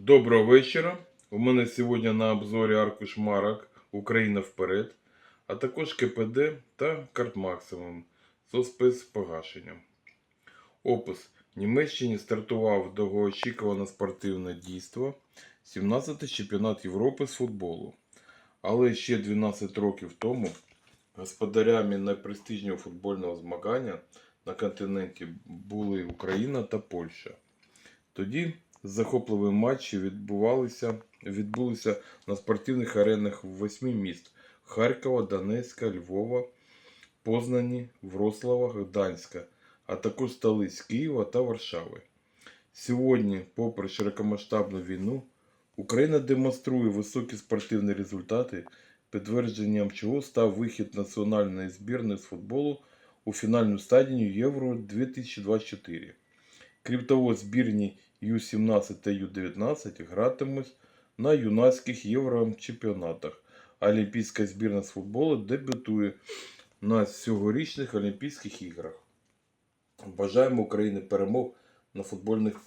Доброго вечора. У мене сьогодні на обзорі аркуш марок Україна вперед, а також КПД та карт максимум зі спецпогашенням. Опис. Німеччині стартував довгоочікуване спортивне дійство 17-й чемпіонат Європи з футболу. Але ще 12 років тому господарями найпрестижнішого футбольного змагання на континенті були Україна та Польща. Тоді захопливі матчі відбувалися, відбулися на спортивних аренах восьми міст Харкова, Донецька, Львова, Познані, Врослава, Гданська, а також столиць Києва та Варшави. Сьогодні, попри широкомасштабну війну, Україна демонструє високі спортивні результати, підтвердженням чого став вихід національної збірної з футболу у фінальну стадію Євро 2024. Крім того, збірні Ю-17 та Ю-19 гратимуть на юнацьких єврочемпіонатах. Олімпійська збірна з футболу дебютує на цьогорічних Олімпійських іграх. Бажаємо Україні перемог на футбольних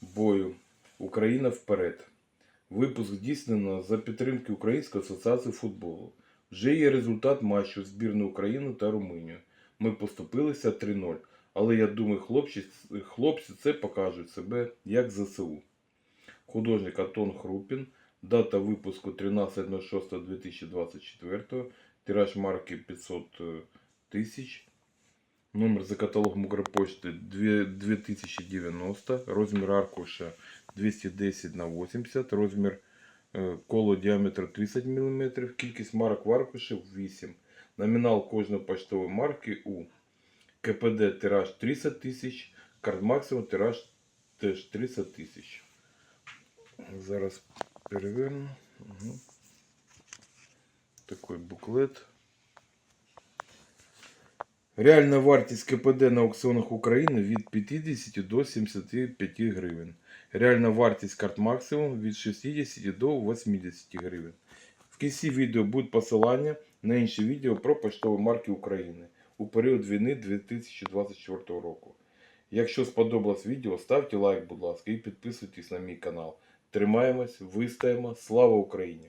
бою. Україна вперед. Випуск здійснено за підтримки Української асоціації футболу. Вже є результат матчу збірної України та Румунії. Ми поступилися 3-0. Але я думаю, хлопці, хлопці це покажуть себе як ЗСУ. Художник Антон Хрупін. Дата випуску 13.06.2024. Тираж марки 500 тисяч. Номер за каталогом Укрпошти 2090. Розмір аркуша 210 на 80. Розмір е, коло діаметр 30 мм. Кількість марок в аркуші 8. Номінал кожної поштової марки у КПД тираж 30 тисяч, карт максимум тираж теж 30 тисяч. Зараз переверну. Угу. Такий буклет. Реальна вартість КПД на аукціонах України від 50 до 75 гривень. Реальна вартість карт максимум від 60 до 80 гривень. В кінці відео будуть посилання на інші відео про поштові марки України у період війни 2024 року. Якщо сподобалось відео, ставте лайк, будь ласка, і підписуйтесь на мій канал. Тримаємось, вистаємо. Слава Україні!